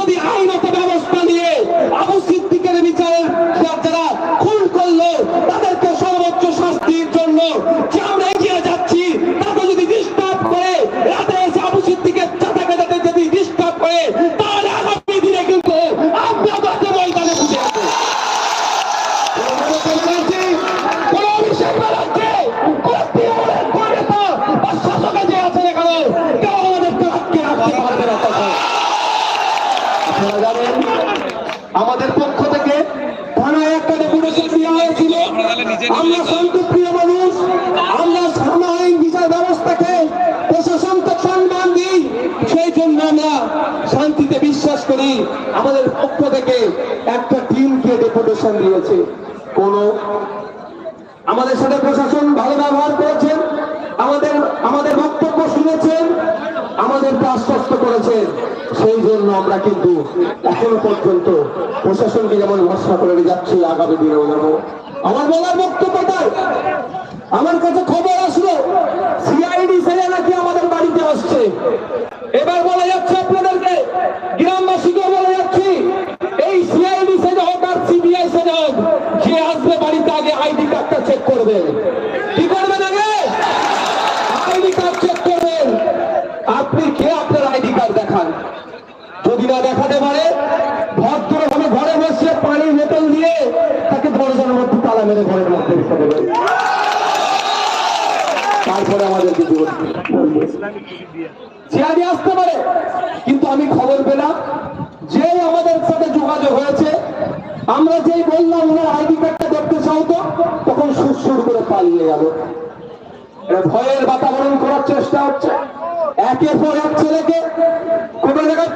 যদি আইনত ব্যবস্থা নিয়ে আবু সিদ্দিকের বিচারের যারা খুন করল, তাদেরকে সর্বোচ্চ শাস্তির জন্য যে আমরা এগিয়ে আমাদের পক্ষ থেকে শান্তিতে বিশ্বাস আমাদের পক্ষ থেকে একটা টিমকে ডেপুটেশন দিয়েছে। কোন আমাদের সাথে প্রশাসন ভালো ব্যবহার করেছেন আমাদের আমাদের বক্তব্য শুনেছেন। আমাদেরকে আশ্বস্ত করেছেন। সেই জন্য আমরা কিন্তু এখনও পর্যন্ত প্রশাসনকে যেমন ভরসা করে যাচ্ছি, আগামী দিনেও যাব আমার বলার বক্তব্যটাই আমার কাছে খবর আসলো, সিআইডি সেলে নাকি আমাদের বাড়িতে আসছে। এবার বলা যাচ্ছে আপনাদেরকে, গ্রামবাসীকেও বলা যাচ্ছি, এই সিআইডি সেলে হোক আর সিবিআই সেলে হোক, যে আসবে বাড়িতে আগে আইডি কার্ডটা চেক করবেন না দেখাতে পারে। ভদ্রভাবে ঘরে বসে পানির বোতল দিয়ে তাকে দরজার মধ্যে তালা মেরে ঘরের মধ্যে তারপরে আমাদের কিছু সিআইডি আসতে পারে, কিন্তু আমি খবর পেলাম যে আমাদের সাথে যোগাযোগ হয়েছে। আমরা যেই বললাম, ওনার আইডি কার্ডটা দেখতে চাও তো? তখন সুর করে পালিয়ে গেল। ভয়ের বাতাবরণ করার চেষ্টা হচ্ছে। একের পর এক ছেলেকে কোনো জায়গায়